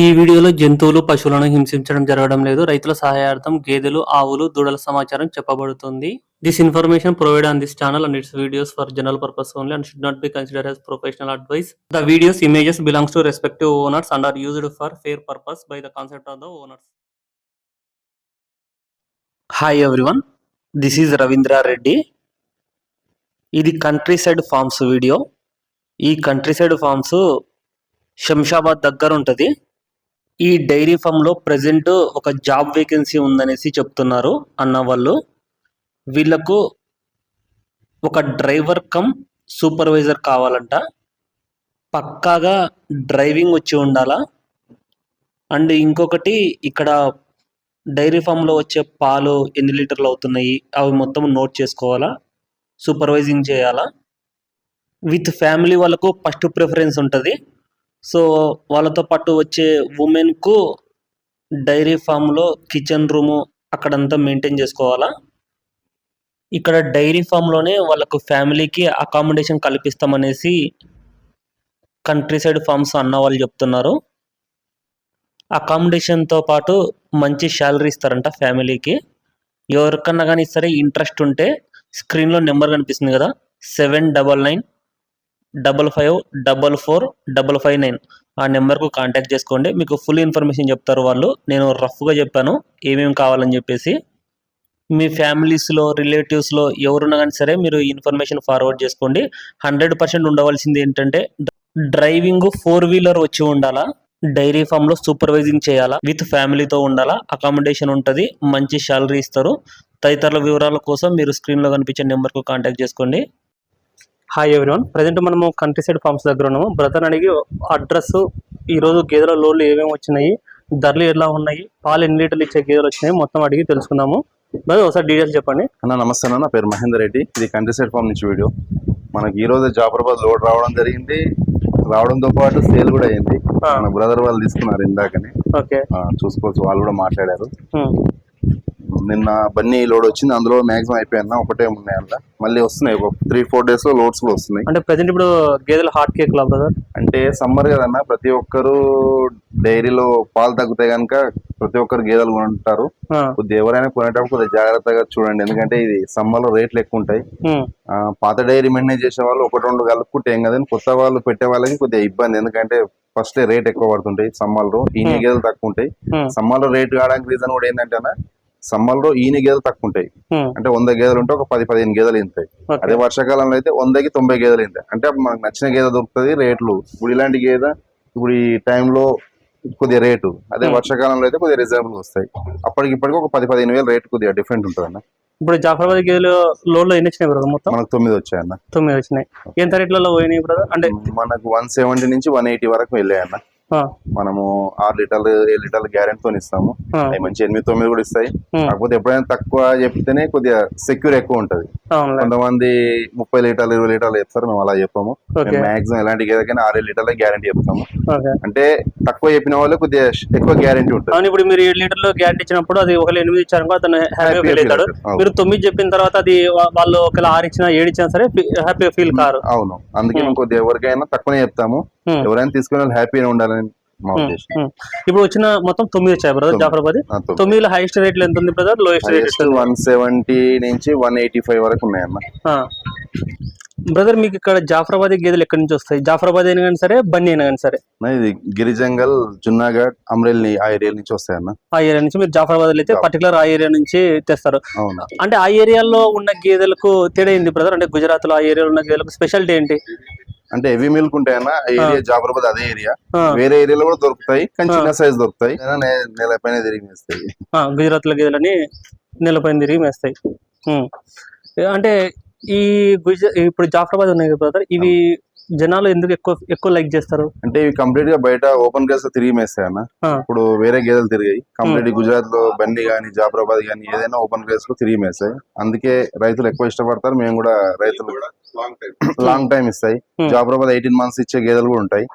ఈ వీడియోలో జంతువులు పశువులను హింసించడం జరగడం లేదు. రైతుల సహాయార్థం గేదెలు ఆవులు దూడల సమాచారం చెప్పబడుతుంది. This information provide on this channel and its videos for general purpose only and should not be consider as professional advice the videos images belongs to respective owners and are used for fair purpose by the concept of the owners hi everyone this is Ravindra Reddy ఇది country side farms video ఈ country side farms Shamshabad దగ్గర ఉంటుంది. ఈ dairy ఫామ్లో present ఒక job vacancy ఉందనేసి చెప్తున్నారు అన్న వాళ్ళు వీళ్ళకు ఒక డ్రైవర్ కమ్ సూపర్వైజర్ కావాలంట. పక్కాగా డ్రైవింగ్ వచ్చి ఉండాలా? అండ్ ఇంకొకటి ఇక్కడ డైరీ ఫామ్లో వచ్చే పాలు ఎన్ని లీటర్లు అవుతున్నాయి? అవి మొత్తం నోట్ చేసుకోవాలా? సూపర్వైజింగ్ చేయాలా? విత్ ఫ్యామిలీ వాళ్ళకు ఫస్ట్ ప్రిఫరెన్స్ ఉంటుంది. సో వాళ్ళతో పాటు వచ్చే ఉమెన్కు డైరీ ఫామ్లో కిచెన్ రూము అక్కడంతా మెయింటైన్ చేసుకోవాలా? ఇక్కడ డైరీ ఫామ్లోనే వాళ్ళకు ఫ్యామిలీకి అకామిడేషన్ కల్పిస్తామనేసి కంట్రీ సైడ్ ఫార్మ్స్ అన్న వాళ్ళు చెప్తున్నారు. అకామిడేషన్తో పాటు మంచి శాలరీ ఇస్తారంట ఫ్యామిలీకి. ఎవరికన్నా కానీ సరే ఇంట్రెస్ట్ ఉంటే స్క్రీన్లో నెంబర్ కనిపిస్తుంది కదా seven double nine double five double four double five nine ఆ నెంబర్కు కాంటాక్ట్ చేసుకోండి. మీకు ఫుల్ ఇన్ఫర్మేషన్ చెప్తారు వాళ్ళు. నేను రఫ్గా చెప్పాను ఏమేమి కావాలని చెప్పేసి. మీ ఫ్యామిలీస్లో రిలేటివ్స్లో ఎవరున్నా కానీ సరే మీరు ఇన్ఫర్మేషన్ ఫార్వర్డ్ చేసుకోండి. హండ్రెడ్ పర్సెంట్ ఉండవలసింది ఏంటంటే డ్రైవింగ్ ఫోర్ వీలర్ వచ్చి ఉండాలా? డైరీ ఫామ్లో సూపర్వైజింగ్ చేయాలా? విత్ ఫ్యామిలీతో ఉండాలా? అకామిడేషన్ ఉంటుంది మంచి శాలరీ ఇస్తారు. తదితరుల వివరాల కోసం మీరు స్క్రీన్లో కనిపించే నెంబర్కు కాంటాక్ట్ చేసుకోండి. హాయ్ ఎవ్రీవన్ ప్రజెంట్ మనము కంట్రీ సైడ్ ఫార్మ్స్ దగ్గర ఉన్నాము. బ్రదర్ అడిగి అడ్రస్ ఈ రోజు గేదెల లోన్లు ఏమేమి వచ్చినాయి ధరలు ఎలా ఉన్నాయి పాలు ఎన్ని లీటర్లు ఇచ్చే గేదెలు వచ్చినాయి మొత్తం అడిగి తెలుసుకుందాము. బ్రదర్ ఒకసారి డీటెయిల్స్ చెప్పండి. అన్న నమస్తే అన్న. నా పేరు మహేందర్ రెడ్డి. ఇది కంట్రీ సైడ్ ఫామ్ నుంచి వీడియో మనకి ఈ రోజు జాఫరాబాద్ లోడ్ రావడం జరిగింది. రావడంతో పాటు సేల్ కూడా అయింది. మన బ్రదర్ వాళ్ళు తీసుకున్నారు ఇందాకనే. ఓకే. చూసుకోవచ్చు. వాళ్ళు కూడా మాట్లాడారు. నిన్న బన్నీ లోడ్ వచ్చింది అందులో మాక్సిమం అయిపోయింది ఒకటే ఉన్నాయి అందులో మళ్ళీ వస్తున్నాయి ఒక త్రీ ఫోర్ డేస్లో లోడ్స్ కూడా వస్తున్నాయి. అంటే ప్రజెంట్ ఇప్పుడు గేదెలు హాట్ కేక్ లా బ్రదర్ అంటే సమ్మర్ కదన్న ప్రతి ఒక్కరు డైరీలో పాలు తగ్గుతాయి కనుక ప్రతి ఒక్కరు గేదెలు కొంటారు. కొద్దిగా ఎవరైనా కొనేటప్పుడు కొద్దిగా జాగ్రత్తగా చూడండి ఎందుకంటే ఇది సమ్మర్లో రేట్లు ఎక్కువ ఉంటాయి. ఆ, పాత డైరీ మెయింటైన్ చేసే వాళ్ళు ఒకటి రెండు కలుపుకుంటే ఏం కదండి కొత్త వాళ్ళు పెట్టే వాళ్ళకి కొద్దిగా ఇబ్బంది ఎందుకంటే ఫస్ట్ రేట్ ఎక్కువ పడుతుంటాయి సమ్మర్లో. ఈయన Hmm. గేదెలు తక్కువ ఉంటాయి. సమ్మర్లో రేట్ కావడానికి రీజన్ కూడా ఏంటంటే సమ్మర్లో ఈయన గేదెలు తక్కువ ఉంటాయి అంటే వంద గేదెలు ఉంటే ఒక పది పదిహేను గేదెలు ఇంతాయి అదే వర్షాకాలంలో అయితే వందకి తొంభై గేదెలు ఇంతాయి అంటే మనకు నచ్చిన గేదె దొరుకుతుంది రేట్లు. ఇప్పుడు ఇలాంటి గేదె ఇప్పుడు ఈ టైంలో కొద్దిగా రేటు. అదే. వర్షాకాలంలో అయితే కొద్దిగా రిజర్వ్ వస్తాయి. అప్పటికి ఇప్పటికి ఒక పది పదిహేను వేలు రేట్ కొద్దిగా డిఫరెంట్ ఉంటుంది అన్న ఇప్పుడు జాఫరాబాద్ గేదెలు లోన్లో ఎన్ని వచ్చినాయి బ్రదర్ మొత్తం? మనకు తొమ్మిది వచ్చాయన్న. తొమ్మిది వచ్చినాయి. ఎంత రేట్లలో పోయినాయి బ్రదర్? అంటే మనకు వన్ సెవెంటీ నుంచి వన్ ఎయిటీ వరకు వెళ్ళాయన్న. ఆ, మనము ఆరు లీటర్లు ఏడు లీటర్లు గ్యారెంటీ తో ఇస్తాము. అవి మంచి ఎనిమిది తొమ్మిది కూడా ఇస్తాయి. కాకపోతే ఎప్పుడైనా తక్కువ చెప్తేనే కొద్దిగా సెక్యూర్ ఎక్కువ ఉంటది. కొంతమంది ముప్పై లీటర్లు ఇరవై లీటర్లు చెప్తారు మేము అలా చెప్పాము. మాక్సిమం ఎలాంటి గేదకైనా ఆరు లీటర్ల గ్యారెంటీ చెప్తాము. అంటే తక్కువ చెప్పిన వాళ్ళు కొద్దిగా ఎక్కువ గ్యారెంటీ ఉంటుంది. ఇప్పుడు మీరు ఏడు లీటర్లు గ్యారెంటీ ఇచ్చినప్పుడు అది ఒకవేళ ఎనిమిది ఇచ్చారనుకో అతను ఫీల్ అవుతాడు. అవును. మీరు తొమ్మిది చెప్పిన తర్వాత అది వాళ్ళు ఒకవేళ ఆరు ఇచ్చినా ఏడు ఇచ్చినా సరే హ్యాపీగా ఫీల్ కారు. అవును. అందుకే. మేము కొద్దిగా ఎవరికైనా తక్కువనే చెప్తాము. ఎవరైనా తీసుకునే హ్యాపీగా ఉండాలని ఉద్దేశం. ఉమ్. ఇప్పుడు వచ్చిన మొత్తం తొమ్మిది వచ్చాయి బ్రదర్. జాఫరాబాద్. తొమ్మిది. తొమ్మిదిలో హైయెస్ట్ రేట్లు ఎంత ఉంది brother lowest rate one seventy నుంచి వన్ ఎయిటీ ఫైవ్ వరకు ఉన్నాయన్న బ్రదర్ మీకు ఇక్కడ జాఫరాబాద్ గేదెలు ఎక్కడి నుంచి వస్తాయి? జాఫరాబాద్ అయినా కానీ సరే బన్నీ అయినా కానీ సరే. ఇది గిరిజంగల్ జున్నాగఢ్ అమ్రెల్లి ఆ ఏరియా నుంచి వస్తాయన్న ఆ ఏరియా నుంచి మీరు జాఫరాబాద్ అయితే పర్టికులర్ ఆ ఏరియా నుంచి తెస్తారు. అవునా. అంటే ఆ ఏరియాలో ఉన్న గేదెలకు తేడా ఏంది బ్రదర్ అంటే గుజరాత్లో ఆ ఏరియాలో ఉన్న గేదెలకు స్పెషాలిటీ ఏంటి? అంటే హెవీ మిల్క్ ఉంటాయన్న ఆ ఏరియా జాఫరాబాద్ అదే ఏరియా వేరే ఏరియాలో కూడా దొరుకుతాయి కానీ. చిన్న సైజ్ దొరుకుతాయి. నేల పైన తిరిగి వేస్తాయి ఆ, గుజరాత్లో గేదెలని నెలపైన తిరిగి మేస్తాయి. అంటే ఈ గుజ ఇప్పుడు జాఫరాబాద్ ఉన్నాయి కదా బ్రదర్ ఇవి జనాలు ఎందుకు ఎక్కువ ఎక్కువ లైక్ చేస్తారు? అంటే ఇవి కంప్లీట్గా బయట ఓపెన్ గేస్లో తిరిగి మేస్తాయి అన్న. ఇప్పుడు వేరే గేదెలు తిరిగాయి. కంప్లీట్ గుజరాత్లో బండి గానీ జాఫరాబాద్ గానీ ఏదైనా ఓపెన్ గేస్లో తిరిగి మేస్తాయి. అందుకే రైతులు ఎక్కువ ఇష్టపడతారు. మేము కూడా రైతులు లాంగ్ టైం ఇస్తాయి. జాఫరాబాద్ ఎయిటీన్ మంత్స్ ఇచ్చే గేదెలు కూడా ఉంటాయి.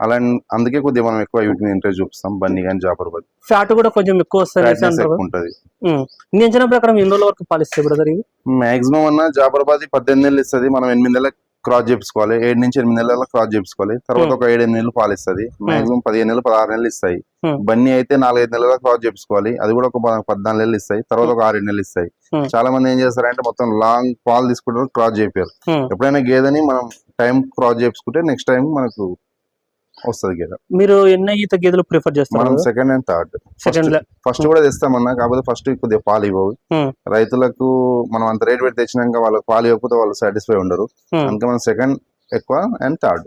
అలా అందుకే కొద్దిగా మనం ఎక్కువ వీటిని ఇంట్రెస్ట్ చూపిస్తాం. బండి కానీ జాఫరాబాద్. ఫ్యాట్ కూడా కొంచెం ఎక్కువ వస్తుంది ఉంటది. ఉమ్. నేను ప్రకారం ఎన్ని రోజుల వరకు పాలిస్తాయి బ్రదర్ ఇవి? మాక్సిమం అన్న జాఫరాబాద్ పద్దెనిమిది నెలలు ఇస్తుంది. మనం ఎనిమిది నెలలకు క్రాస్ చేపించుకోవాలి. ఏడు నుంచి ఎనిమిది నెలల క్రాస్ చేపించుకోవాలి. తర్వాత Hmm. ఒక ఏడు ఎనిమిది నెలలు పాలు ఇస్తుంది మాక్సిమం పదిహేను నెలలు పదహారు నెలలు ఇస్తాయి. Hmm. బన్నీ అయితే నాలుగైదు నెలల క్రాస్ చేపించుకోవాలి. అది కూడా ఒక పద్నాలుగు నెలలు ఇస్తాయి. తర్వాత ఒక ఆరు నెలలు ఇస్తాయి. Hmm. చాలా మంది ఏం చేస్తారంటే మొత్తం లాంగ్ పాలు తీసుకుంటారు క్రాస్ చేపారు. ఎప్పుడైనా గేదెని మనం టైం క్రాస్ చేపించుకుంటే నెక్స్ట్ టైం మనకు వస్తుంది గేదె. మీరు ఎన్ని ఈత గేదెలు ప్రిఫర్ చేస్తారు? మనం second and third second first కూడా తెస్తామన్నా కాకపోతే ఫస్ట్ కొద్దిగా పాలు ఇవ్వవు. రైతులకు మనం అంత రేట్ పెట్టి తెచ్చినాక వాళ్ళకి పాలు ఇవ్వకపోతే వాళ్ళు సాటిస్ఫై ఉండరు. అందుకే మనం సెకండ్ ఎక్కువ అండ్ థర్డ్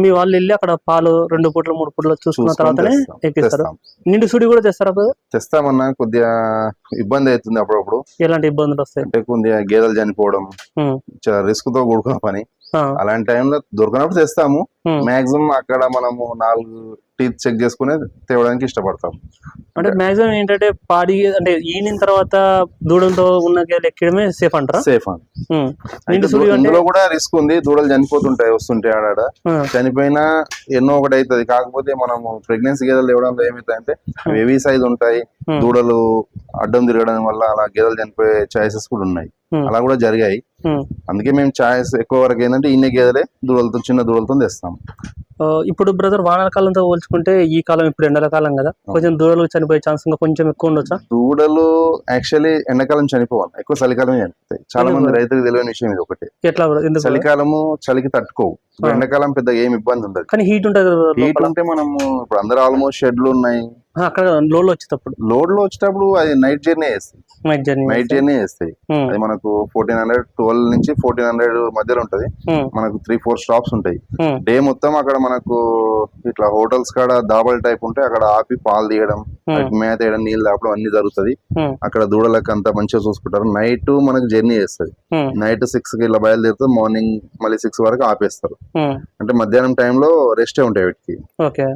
మీ వాళ్ళు వెళ్ళి అక్కడ పాలు రెండు పూటలు మూడు పూటలు చూసుకున్న తర్వాతనే ఎక్కిస్తారు. తెస్తాం. నిండు సుడి కూడా తెస్తారా brother? తెస్తామన్నా కొద్దిగా ఇబ్బంది అవుతుంది అప్పుడప్పుడు. ఎలాంటి ఇబ్బందులు వస్తాయి? అంటే కొద్దిగా గేదెలు చనిపోవడం రిస్క్తో కూడుకున్న పని. అలాంటి టైంలో దొరికినప్పుడు తెస్తాము. మాక్సిమం అక్కడ మనము నాలుగు టీత్ చెక్ చేసుకుని తేవడానికి ఇష్టపడతాం. అంటే మాక్సిమం ఏంటంటే పాడి అంటే ఈనిన తర్వాత దూడంతో ఉన్న ఎక్కడమే సేఫ్ అంటారా? సేఫ్ అంటే ఇందులో కూడా రిస్క్ ఉంది. దూడలు చనిపోతుంటాయి వస్తుంటాయి ఆడాడ. ఆ, చనిపోయినా ఎన్నో ఒకటి అవుతుంది కాకపోతే మనము ప్రెగ్నెన్సీ గేదెలు ఇవ్వడంలో ఏమవుతాయంటే హెవీ సైజ్ ఉంటాయి. దూడలు అడ్డం తిరగడం వల్ల అలా గేదెలు చనిపోయే ఛాయిసెస్ కూడా ఉన్నాయి. అలా కూడా జరిగాయి. అందుకే మేము ఛాయిస్ ఎక్కువ వరకు ఏంటంటే ఇన్ని గేదెలే దూడలతో చిన్న దూడలతో తెస్తాం. ఇప్పుడు బ్రదర్ వానాకాలంతో పోల్చుకుంటే ఈ కాలం ఇప్పుడు ఎండల కాలం కదా. కొంచెం దూడలు చనిపోయే ఛాన్స్ ఇంకా కొంచెం ఎక్కువ ఉండొచ్చా? దూడలు యాక్చువల్లీ ఎండాకాలం చనిపోవాలి. ఎక్కువ చలికాలమే చనిపోతాయి. చాలా మంది? రైతులకు తెలియని విషయం ఇది ఒకటి. ఎట్లా? చలికాలము చలికి తట్టుకోవు. ఎండాకాలం పెద్ద ఏం ఇబ్బంది ఉండదు. కానీ హీట్ ఉంటుంది హీట్. ఉంటే మనము ఇప్పుడు అందరూ ఆల్మోస్ట్ షెడ్లు ఉన్నాయి. అక్కడ లోడ్లు వచ్చేటప్పుడు. లోడ్లో వచ్చేటప్పుడు అది నైట్ జర్నీ చేస్తాయి. నైట్ జర్నీ నైట్ జర్నీ చేస్తాయి. అది మనకు ఫోర్టీన్ హండ్రెడ్ ట్వెల్వ్ నుంచి ఫోర్టీన్ హండ్రెడ్ మధ్యలో ఉంటది. మనకు త్రీ ఫోర్ స్టాప్స్ ఉంటాయి. డే మొత్తం అక్కడ మనకు ఇట్లా హోటల్స్ కాడ దాబల్ టైప్ ఉంటే అక్కడ ఆపి పాలు తీయడం వాటికి మేత వేయడం నీళ్ళు తాపడం అన్ని జరుగుతుంది. అక్కడ దూడలకు అంతా మంచిగా చూసుకుంటారు. నైట్ మనకు జర్నీ చేస్తుంది. నైట్ సిక్స్కి ఇలా బయలుదేరుతుంది మార్నింగ్ మళ్ళీ సిక్స్ వరకు ఆపేస్తారు. అంటే మధ్యాహ్నం టైంలో రెస్టే ఉంటాయి వీటికి. ఓకే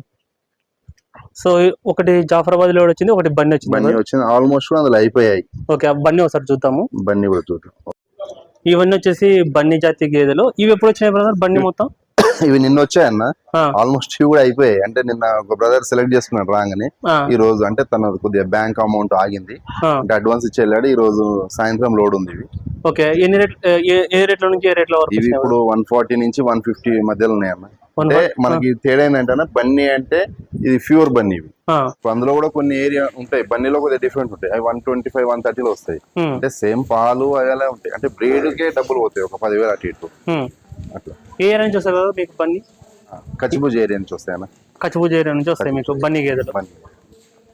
సో ఒకటి జాఫరాబాద్లో వచ్చింది ఒకటి బండి వచ్చింది వచ్చింది. ఆల్మోస్ట్ కూడా అందులో అయిపోయాయి. ఓకే బండి ఒకసారి చూద్దాము. బండి కూడా చూద్దాం. ఇవన్నీ వచ్చేసి బండి జాతి గేదెలు. ఇవి ఎప్పుడు వచ్చినాయి బ్రదర్ బండి మొత్తం? ఇవి నిన్న వచ్చాయన్న ఆల్మోస్ట్ ఇవి కూడా అయిపోయాయి. అంటే నిన్న ఒక బ్రదర్ సెలెక్ట్ చేసుకున్నాడు రాగానే. ఈ రోజు అంటే తన కొద్దిగా బ్యాంక్ అమౌంట్ ఆగింది. అంటే అడ్వాన్స్ ఇచ్చి వెళ్ళాడు. ఈ రోజు సాయంత్రం లోడ్ ఉంది ఇవి. ఓకే ఎన్ని రేట్ ఏ- రేట్ల నుంచి ఏ రేట్ల వరకు ఇవి ఇప్పుడు వన్ ఫార్టీ నుంచి వన్ ఫిఫ్టీ మధ్యలో ఉన్నాయి అన్న One అంటే మనకి తేడా ఏంటంటే బన్నీ అంటే ఇది ప్యూర్ బన్నీ ఇవి. అందులో కూడా కొన్ని ఏరియా ఉంటాయి. బన్నీలో కొద్దిగా డిఫరెంట్ ఉంటాయి. అవి వన్ ట్వంటీ ఫైవ్ వన్ థర్టీలో వస్తాయి. ఉమ్, అంటే సేమ్ పాలు అలా ఉంటాయి. అంటే బ్రీడ్కే డబ్బులు పోతాయి. ఒక పదివేలు అటు ఇటు. ఉమ్. అట్లా. ఏ ఏరియా నుంచి వస్తాయి కదా మీకు బండి కచ్చిబుజ్ ఏరియా నుంచి వస్తాయి అన్న. కచ్చిపూజ ఏరియా నుంచి వస్తాయి మీకు బన్నీ గేదెలు. బన్నీ.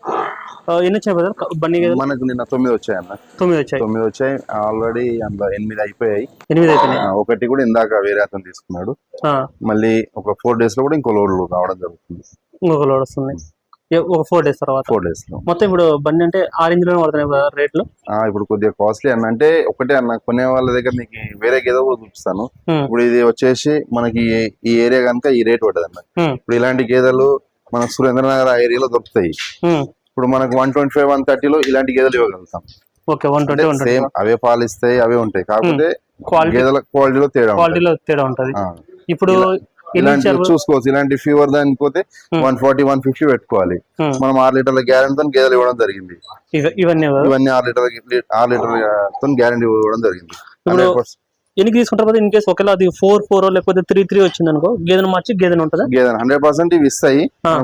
ఎన్ని వచ్చాయి బ్రదర్ బన్నీ మనకు నిన్న తొమ్మిది వచ్చాయి అన్న తొమ్మిది వచ్చాయి. తొమ్మిది వచ్చాయి. ఆల్రెడీ అందులో ఎనిమిది అయిపోయాయి. ఎనిమిది అయిపోయినాయి. ఒకటి కూడా ఇందాక వేరే అతను తీసుకున్నాడు. మళ్ళీ ఒక ఫోర్ డేస్లో కూడా ఇంకో లోడ్ రావడం జరుగుతుంది. ఇంకొక లోడ్ వస్తుంది. ఒక ఫోర్ డేస్ తర్వాత. ఫోర్ డేస్లో. మొత్తం ఇప్పుడు బండి అంటే ఆరెంజ్లోనే పడుతున్నాయి రేట్లు? ఇప్పుడు కొద్దిగా కాస్ట్లీ అన్న అంటే ఒకటే అన్న కొనే వాళ్ళ దగ్గర నీకు వేరే గేదె కూడా చూపిస్తాను. ఇప్పుడు ఇది వచ్చేసి మనకి ఈ- ఏరియా కనుక ఈ రేట్ పడ్డది అన్న ఇప్పుడు ఇలాంటి గేదెలు మనకు సురేంద్రనగర్ ఆ ఏరియాలో దొరుకుతాయి. ఇప్పుడు మనకు వన్ ట్వంటీ ఫైవ్ వన్ థర్టీలో ఇలాంటి గేదెలు ఇవ్వగలుగుతాం. ఓకే వన్ ట్వంటీ సేమ్ అవే పాలు ఇస్తాయి అవే ఉంటాయి. కాకపోతే క్వాలిటీ గేదెల క్వాలిటీలో తేడా ఉంటుంది. క్వాలిటీలో తేడా ఉంటది. ఇప్పుడు ఇలాంటి? చూసుకోవచ్చు. ఇలాంటి ఫీవర్ దానికి పోతే Hmm. One forty one fifty పెట్టుకోవాలి. ఉమ్, మనం ఆరు లీటర్ల గ్యారెంటీతో గేదెలు ఇవ్వడం జరిగింది. ఇవ- ఇవన్నీ brother. ఇవన్నీ ఆరు లీటర్ ఆరు లీటర్లతో గ్యారెంటీ ఇవ్వడం జరిగింది. ఇప్పుడు 100% ఎన్ని తీసుకుంటారు కదా ఇన్ కేసు ఒకవేళ అది ఫోర్ ఫోర్ లేకపోతే త్రీ త్రీ వచ్చింది అనుకో గేదెను మార్చి గేదెను ఉంటుందా? గేదెలు హండ్రెడ్ పర్సెంట్ ఇవి ఇస్తాయి.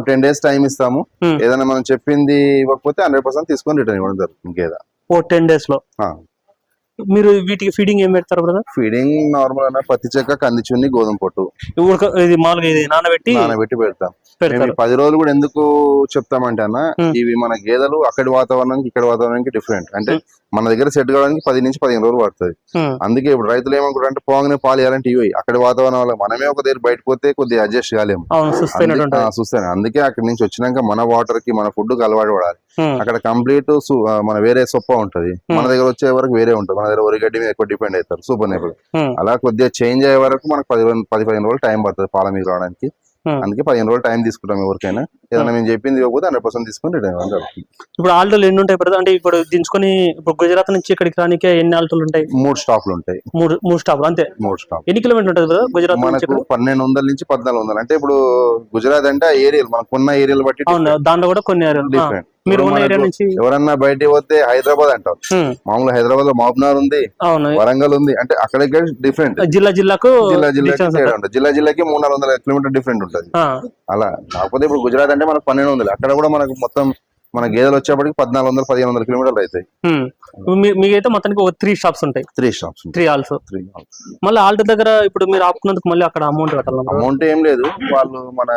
టెన్ డేస్ టైం ఇస్తాము. Hmm. ఏదైనా మనం చెప్పింది ఇవ్వకపోతే హండ్రెడ్ పర్సెంట్ తీసుకొని రిటర్న్ ఇవ్వడం జరుగుతుంది గేదె. ఓ టెన్ డేస్లో. మీరు వీటికి ఫీడింగ్ ఏం పెడతారు బ్రదర్ ఫీడింగ్ నార్మల్ అన్న పత్తి చెక్క కంది చున్ని గోధుమ పొట్టు. ఇది మామూలుగా ఇది నానబెట్టి నానబెట్టి పెడతాం. పది రోజులు కూడా ఎందుకు చెప్తామంటే అన్న Hmm. ఇవి మన గేదెలు అక్కడి వాతావరణానికి ఇక్కడ వాతావరణానికి డిఫరెంట్ అంటే Hmm. మన దగ్గర సెట్ కావడానికి పది నుంచి పదిహేను రోజులు పడుతుంది. అందుకే ఇప్పుడు రైతులు ఏమనుకుంటారు అంటే పోగానే పాలు ఇవ్వాలంటే ఇవి అక్కడి వాతావరణం వల్ల మనమే ఒక దగ్గర బయట పోతే కొద్దిగా అడ్జస్ట్ కాలేము. చూస్తాను అందుకే అక్కడి నుంచి వచ్చినాక మన వాటర్కి మన ఫుడ్కి అలవాటు పడాలి. అక్కడ కంప్లీట్ మన వేరే సొప్ప ఉంటది. మన దగ్గర వచ్చే వరకు వేరే ఉంటుంది. మన దగ్గర ఒరిగడ్డి మీద ఎక్కువ డిపెండ్ అవుతారు. సూపర్ నేపుల్ ఉమ్, అలా కొద్దిగా చేంజ్ అయ్యే వరకు మనకు పది పది పదిహేను రోజులు టైం పడుతుంది పాల మీద రావడానికి. అందుకే పదిహేను రోజులు టైం తీసుకుంటాం ఎవరికైనా. ఏదైనా మేము చెప్పింది ఇవ్వకపోతే హండ్రెడ్ పర్సెంట్ తీసుకొని రిటర్న్ ఇప్పుడు ఆల్టోలు ఎన్ని ఉంటాయి బ్రదర్? అంటే ఇప్పుడు దించుకొని ఇప్పుడు గుజరాత్ నుంచి ఇక్కడికి రానికే ఎన్ని ఆల్టోలు ఉంటాయి? మూడు స్టాప్లు ఉంటాయి. మూడు మూడు స్టాప్లు అంతే? మూడు స్టాప్ ఎన్ని కిలోమీటర్ ఉంటుంది బ్రదర్ గుజరాత్ మనకు పన్నెండు వందల నుంచి పద్నాలుగు వందలు. అంటే ఇప్పుడు గుజరాత్ అంటే ఏరియాలు మనకు ఉన్న ఏరియాలు బట్టి దాంట్లో కూడా కొన్ని ఏరియాలు. డిఫరెంట్ మీరు నుంచి ఎవరన్నా బయటికి పోతే హైదరాబాద్ అంటారు. ఉమ్, మామూలు హైదరాబాద్లో మహబూబ్నగర్ ఉంది వరంగల్ ఉంది అంటే అక్కడికి డిఫరెంట్ జిల్లా జిల్లాకు జిల్లా జిల్లాకి. ఉంటుంది. జిల్లా జిల్లాకి మూడు నాలుగు వందల కిలోమీటర్ డిఫరెంట్ ఉంటుంది. అలా కాకపోతే ఇప్పుడు గుజరాత్ అంటే మనకు పన్నెండు వందలు. అక్కడ కూడా మనకు మొత్తం మన గేదెలు వచ్చేప్పటికి పద్నాలుగు వందలు పదిహేను వందల కిలోమీటర్లు అవుతాయి. మీకైతే మొత్తానికి ఒక త్రీ షాప్స్ ఉంటాయి. Three shops three also three మళ్ళీ ఆల్టర్ దగ్గర ఇప్పుడు మీరు ఆపుకున్నందుకు మళ్ళీ అక్కడ అమౌంట్ కట్టాలి అమౌంట్ ఏం లేదు. వాళ్ళు మన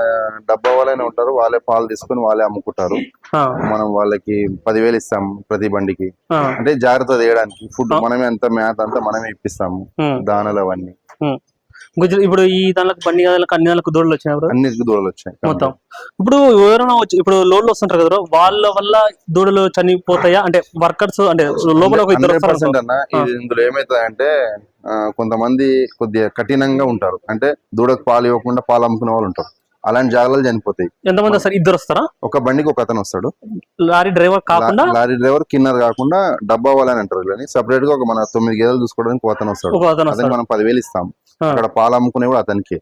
డబ్బా వాళ్ళనే ఉంటారు. వాళ్ళే పాలు తీసుకొని వాళ్ళే అమ్ముకుంటారు. మనం వాళ్ళకి పదివేలు ఇస్తాం ప్రతి బండికి. అంటే జాగ్రత్త చేయడానికి ఫుడ్ మనమే అంత మ్యాథ్ అంతా మనమే ఇప్పిస్తాము. దానాలు అవన్నీ. గుజరాత్ ఇప్పుడు ఈ దానికి బండి అన్ని దానికి దూడలు వచ్చినాయి బ్రో. అన్నిటికి దూడలు వచ్చాయి మొత్తం. ఇప్పుడు ఎవరైనా వచ్చి ఇప్పుడు లోడ్లు వస్తుంటారు కదా వాళ్ళ వల్ల దూడలు చనిపోతాయా? అంటే వర్కర్స్ అంటే లోపల ఒక ఇద్దరు వస్తారు. అన్న ఇది ఇందులో ఏమైతుందంటే కొంతమంది కొద్దిగా కఠినంగా ఉంటారు. అంటే దూడకు పాలు ఇవ్వకుండా పాలు అమ్ముకునే వాళ్ళు ఉంటారు. అలాంటి జాగ్రత్తలు చనిపోతాయి. ఎంతమంది వస్తారు? ఇద్దరు వస్తారా? ఒక బండికి ఒక అతను వస్తాడు. లారీ డ్రైవర్ కాకుండా? లారీ డ్రైవర్ కిన్నర్ కాకుండా డబ్బా వాళ్ళని అంటారు వీళ్ళని సపరేట్గా ఒక మన తొమ్మిది గేదెలు చూసుకోవడానికి ఒక అతను వస్తాడు. అతను మనం పదివేలు ఇస్తాం. ఆ. అక్కడ పాలు అమ్ముకునే కూడా అతనికి.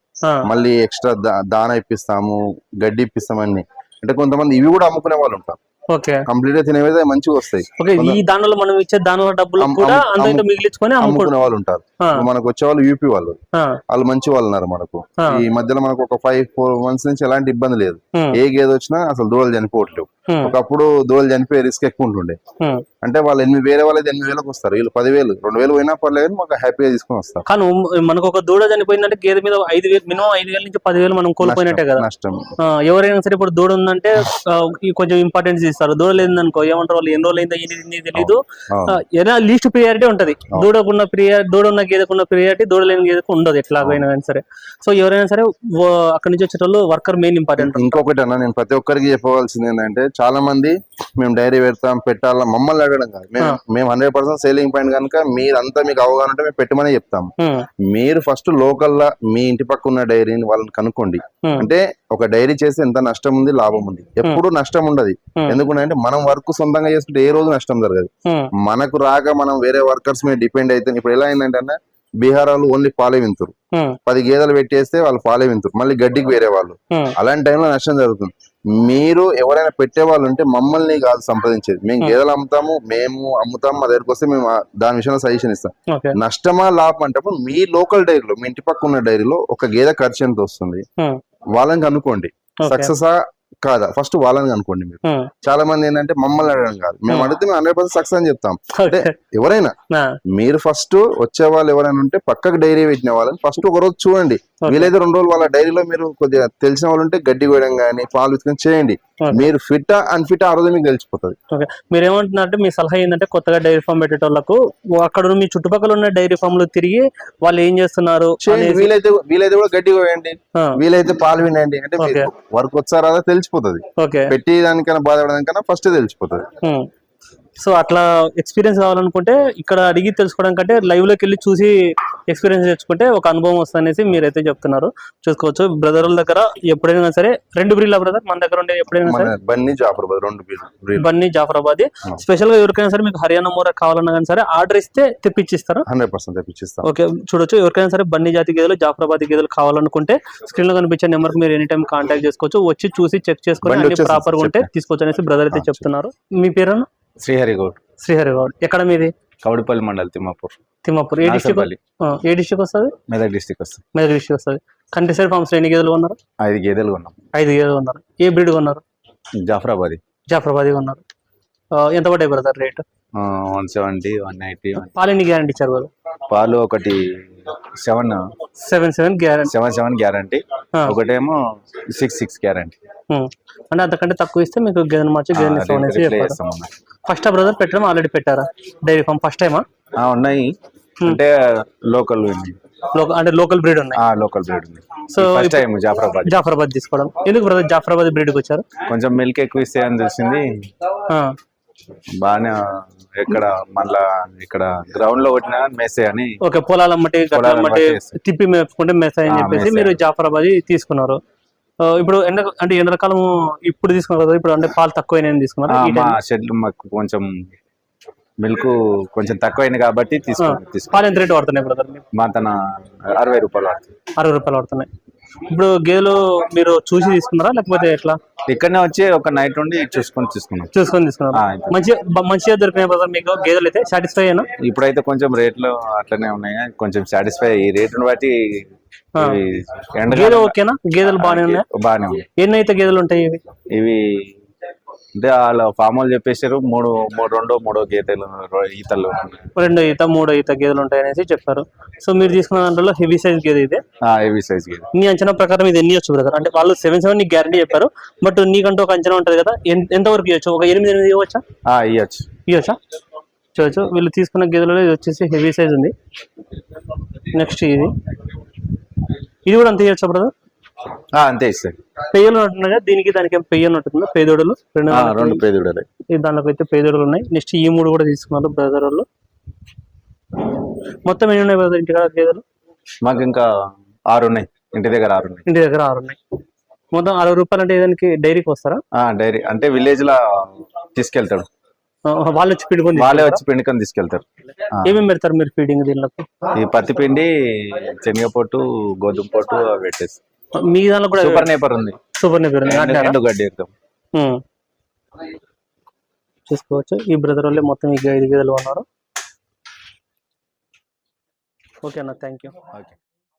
మళ్ళీ ఎక్స్ట్రా దాన ఇప్పిస్తాము గడ్డి ఇప్పిస్తాం అన్ని. అంటే కొంతమంది ఇవి కూడా అమ్ముకునే వాళ్ళు ఉంటారు. కంప్లీట్గా తినేవి మంచిగా వస్తాయి. ఈ దానిలో మనం ఇచ్చే దానిలో డబ్బులు కూడా మిగిలించుకొని అమ్ముకో అమ్ముకునే వాళ్ళు ఉంటారు. మనకు వచ్చే వాళ్ళు యూపీ వాళ్ళు. వాళ్ళు మంచి వాళ్ళు ఉన్నారు మనకు. ఈ మధ్యలో మనకు ఒక ఫైవ్ ఫోర్ మంత్స్ నుంచి ఎలాంటి ఇబ్బంది లేదు. ఏ గేదె వచ్చినా అసలు దూడలు చనిపోవట్లేవు. ఒకప్పుడు దూడలు చనిపోయే రిస్క్ ఎక్కువ ఉంటుండే. ఉమ్. అంటే వాళ్ళు ఎనిమిది వేరే వాళ్ళైతే ఎనిమిది వేలకు వస్తారు. వీళ్ళు పదివేలు రెండు వేలు పోయినా పర్లేదు మాకు హ్యాపీగా తీసుకొని వస్తారు. కానీ మనకు ఒక దూడ చనిపోయిందంటే గేదె మీద ఐదు వేలు మినిమం ఐదు వేల నుంచి పదివేలు మనం కోల్పోయినట్టే కదా. నష్టం ఎవరైనా సరే ఇప్పుడు దూడ ఉందంటే కొంచెం ఇంపార్టెన్స్ ఇస్తారు. దూడ లేదనుకో ఏమంటారు వాళ్ళు? ఎన్ని రోజులు అయిందో ఇది తెలియదు. ఏదైనా లీస్ట్ ప్రియారిటీ ఉంటది. దూడకున్న ప్రియా దూడ ఉన్న గేదెకున్న ప్రియారిటీ దూడ లేని గేదెకు ఉండదు ఎట్లాగైనా కానీ సరే. సో ఎవరైనా సరే అక్కడి నుంచి వచ్చేటోళ్ళు వర్కర్ మెయిన్ ఇంపార్టెంట్ ఇంకొకటి అన్న నేను ప్రతి ఒక్కరికి చెప్పవలసింది ఏంటంటే చాలా మంది మేము డైరీ పెడతాం పెట్టాలా మమ్మల్ని అడగడం కాదు. మేము హండ్రెడ్ పర్సెంట్ సేలింగ్ పాయింట్ కనుక మీరంతా మీకు అవగాహన ఉంటే మేము పెట్టమని చెప్తాం మీరు ఫస్ట్ లోకల్ లా మీ ఇంటి పక్క ఉన్న డైరీని వాళ్ళని కనుక్కోండి. అంటే ఒక డైరీ చేస్తే ఎంత నష్టం ఉంది లాభం ఉంది? ఎప్పుడు నష్టం ఉండదు. ఎందుకంటే మనం వర్క్ సొంతంగా చేసుకుంటే ఏ రోజు నష్టం జరగదు. మనకు రాక మనం వేరే వర్కర్స్ మీద డిపెండ్ అయితే ఇప్పుడు ఎలా అయిందంటే అన్న బీహార్ వాళ్ళు ఓన్లీ పాలే వింతురు. పది గేదెలు పెట్టేస్తే వాళ్ళు పాలే వింతురు. మళ్ళీ గడ్డికి వేరే వాళ్ళు. అలాంటి టైంలో నష్టం జరుగుతుంది. మీరు ఎవరైనా పెట్టే వాళ్ళు ఉంటే మమ్మల్ని కాదు సంప్రదించేది. మేము Hmm. గేదెలు అమ్ముతాము మేము అమ్ముతాము మా దగ్గరికి వస్తే మేము దాని విషయంలో సజెషన్ ఇస్తాం. నష్టమా లాభం అంటే మీ లోకల్ డైరీలో మీ ఇంటి పక్క ఉన్న డైరీలో ఒక గేదె ఖర్చు ఎంత వస్తుంది. Hmm. వాళ్ళని కనుక్కోండి. ఓకే సక్సెస్ కాదా? ఫస్ట్ వాళ్ళని కనుక్కోండి మీరు. Hmm. చాలా మంది ఏంటంటే మమ్మల్ని అడగడం కాదు. మేము. అడిగితే మేము హండ్రెడ్ పర్సెంట్ సక్సెస్ అని చెప్తాం. ఓకే ఎవరైనా మీరు ఫస్ట్ వచ్చే వాళ్ళు ఎవరైనా ఉంటే పక్కకు డైరీ పెట్టిన వాళ్ళని ఫస్ట్ ఒక రోజు చూడండి. వీలైతే రెండు రోజులు వాళ్ళ డైరీలో మీరు కొద్దిగా తెలిసిన వాళ్ళు ఉంటే గడ్డి కోయడం కానీ పాలు విత్తుకొని చేయండి. మీరు ఫిట్ అన్ఫిట్ ఆ రోజు మీకు తెలిసిపోతుంది. ఓకే మీరు ఏమంటున్నారంటే మీ సలహా ఏంటంటే కొత్తగా డైరీ ఫామ్ పెట్టేటోళ్ళకు అక్కడ మీ చుట్టుపక్కల ఉన్న డైరీ ఫామ్లో తిరిగి వాళ్ళు ఏం చేస్తున్నారు వీలైతే వీలైతే కూడా గడ్డి కోయండి వీలైతే పాలు వినండి. అంటే. వర్క్ వచ్చారా తెలిసిపోతుంది. ఓకే పెట్టి దానికన్నా బాధపడడానికన్నా ఫస్ట్ తెలిసిపోతుంది. సో అట్లా ఎక్స్పీరియన్స్ కావాలనుకుంటే ఇక్కడ అడిగి తెలుసుకోవడం కంటే లైవ్లోకి వెళ్ళి చూసి ఎక్స్పీరియన్స్ తెచ్చుకుంటే ఒక అనుభవం వస్తుంది అనేసి మీరైతే చెప్తున్నారు. చూసుకోవచ్చు. బ్రదర్ల దగ్గర ఎప్పుడైనా సరే రెండు బ్రీడ్ల బ్రదర్ మన దగ్గర ఉండే ఎప్పుడైనా సరే? బన్నీ జాఫరాబాద్ రెండు బన్నీ జాఫరాబాద్. స్పెషల్గా ఎవరికైనా సరే మీకు హర్యానా మూర కావాలన్నా కానీ సరే ఆర్డర్ ఇస్తే తెప్పించిస్తారా? హండ్రెడ్ పర్సెంట్ తెప్పించిస్తాం. ఓకే. చూడొచ్చు. ఎవరికైనా సరే బన్నీ జాతి గేదెలు జాఫరాబాద్ గేదెలు కావాలనుకుంటే స్క్రీన్లో కనిపించే నెంబర్ మీరు ఎనీ టైం కాంటాక్ట్ చేసుకోవచ్చు. వచ్చి చూసి చెక్ చేసుకుని వచ్చేసింది ప్రాపర్గా ఉంటే. తీసుకోవచ్చు అనేసి బ్రదర్ అయితే చెప్తున్నారు. మీ పేరు శ్రీహరి గౌడ్ శ్రీహరి గౌడ్ ఎక్కడ మీది? కౌడిపల్లి మండల్ తిమ్మాపూర్. తిమ్మాపూర్. ఏ డిస్టిక్ ఏ డిస్టిక్ వస్తుంది? మెదక్ డిస్టిక్ వస్తుంది. మెదక్ డిస్టిక్ వస్తుంది. కంటి సైడ్ ఫార్మ్స్ ఎన్ని గేదెలు ఉన్నారు ఐదు గేదెలు కొన్నాం. ఐదు గేదెలు ఉన్నారు ఏ బ్రీడ్ ఉన్నారు జాఫరాబాద్. జాఫరాబాద్ ఉన్నారు ఆ, ఎంత పడ్డాయి brother rate? One seventy one eighty పాలు ఎన్ని గ్యారంటీ ఇచ్చారు బ్రదర్? పాలు ఒకటి seven seven seven guarantee. Seven seven guarantee. ఒకటేమో సిక్స్ సిక్స్ గ్యారంటీ. అంటే అంతకంటే తక్కువ ఇస్తే మీకు గేదెను మార్చి గేదెని. ఫస్ట్ బ్రదర్ పెట్టడం ఆల్రెడీ పెట్టారా? డైరీ ఫామ్ ఫస్ట్ టైమా? ఆ, ఉన్నాయి. అంటే లోకల్ అంటే లోకల్ బ్రీడ్ ఉన్నాయి. లోకల్ బ్రీడ్ ఉంది. So first time Jafarabad Jafarabad తీసుకోవడం. ఎందుకు బ్రదర్ జాఫరాబాద్ బ్రీడ్కి వచ్చారు? కొంచెం మిల్క్ ఎక్కువ ఇస్తే అని తెలిసింది. ఆ, బాగానే ఎక్కడ మళ్ళా ఇక్కడ గ్రౌండ్లో కొట్టిన మెస్సే అని ఓకే పొలాల మట్టి గట్ల మట్టి. తిప్పి మేపుకుంటే మెసాయ్ అని చెప్పేసి. మీరు జాఫరాబాద్ తీసుకున్నారు. ఇప్పుడు ఎండ అంటే ఎండాకాలం ఇప్పుడు తీసుకున్నారు కదా ఇప్పుడు అంటే పాలు తక్కువ తీసుకున్నారు? షెడ్ మాకు కొంచెం మిల్క్ కొంచెం తక్కువైంది కాబట్టి తీసుకున్నాం పాలు ఎంత రేటు పడుతున్నాయి బ్రదర్ మా తన అరవై రూపాయలు పడుతుంది అరవై రూపాయలు పడుతున్నాయి ఇప్పుడు గేదెలు మీరు చూసి తీసుకున్నారా? లేకపోతే ఎట్లా? ఇక్కడనే వచ్చి ఒక నైట్ ఉండి చూసుకొని తీసుకున్నాం. చూసుకొని తీసుకున్నారా? మంచి మంచిగా దొరికినాయి బ్రదర్ మీకు గేదెలు అయితే? సాటిస్ఫై అయినా ఇప్పుడైతే కొంచెం రేట్లు అట్లనే ఉన్నాయి. కొంచెం సాటిస్ఫై ఈ రేటును బట్టి ఆ. ఇవి గేదె ఎండకాలం ఓకేనా? గేదెలు బాగానే ఉన్నాయి? బాగానే ఉన్నాయి. ఎన్ని అయితే గేదెలు ఉంటాయి ఇవి? ఇవి అంటే వాళ్ళ ఫామ్ వాళ్ళు చెప్పేసారు మూడు మూడు రెండో మూడో గీతలు ఈతలు. రెండు ఈత మూడు ఈత గేదెలు ఉంటాయి అనేసి చెప్పారు. సో మీరు తీసుకున్న దాంట్లో హెవీ సైజ్ గేదె ఇది? హెవీ సైజ్ గీత. నీ అంచనా ప్రకారం ఇది ఎన్ని ఇవ్వచ్చు బ్రదర్? అంటే వాళ్ళు సెవెన్ సెవెన్ నీ గ్యారంటీ చెప్పారు. బట్ నీకంటూ ఒక అంచనా ఉంటుంది కదా ఎంత వరకు ఇవ్వచ్చు? ఒక ఎనిమిది ఎనిమిది ఇవ్వచ్చా? ఇవ్వచ్చు? ఇవ్వచ్చా. చూడొచ్చు వీళ్ళు తీసుకున్న గేదెలలో ఇది వచ్చేసి హెవీ సైజ్ ఉంది. నెక్స్ట్ ఇది. ఇది కూడా అంత ఇవ్వచ్చా బ్రదర్? అంతే ఇస్తాయి పెయ్యలు కదా దీనికి దానికి ఏం పెయ్యలు ఉంటుందా పేదోడులు? రెండు రెండు పేదుడలే. దాంట్లోకి అయితే పేదోడులు ఉన్నాయి. నెక్స్ట్ ఈ మూడు కూడా తీసుకున్నారు బ్రదర్ వాళ్ళు. మొత్తం ఎన్ని ఉన్నాయి బ్రదర్ ఇంటికాడ గేదెలు మాకు ఇంకా ఆరు ఉన్నాయి. ఇంటి దగ్గర ఆరు ఉన్నాయి. ఇంటి దగ్గర ఆరు ఉన్నాయి. మొత్తం అరవై రూపాయలు అంటే ఏదానికి డైరీకి వస్తారా? డైరీ అంటే విలేజ్ లా తీసుకెళ్తాడు. వాళ్ళు వచ్చి పిండుకొని వాళ్ళే? వచ్చి పిండికొని తీసుకెళ్తారు. ఏమేమి పెడతారు మీరు ఫీడింగ్ దీనిలోకి ఈ పత్తి పిండి శనగపొట్టు గోధుమ పొట్టు అవి పెట్టేసి. మీ దాంట్లో కూడా సూపర్ నేపర్ ఉంది. సూపర్ నెపర్ ఎండు గడ్డి చూసుకోవచ్చు. ఈ బ్రదర్ వాళ్ళే మొత్తం ఈ ఐదు గేదెలు ఉన్నారు ఓకే అన్న థ్యాంక్ యూ ఓకే.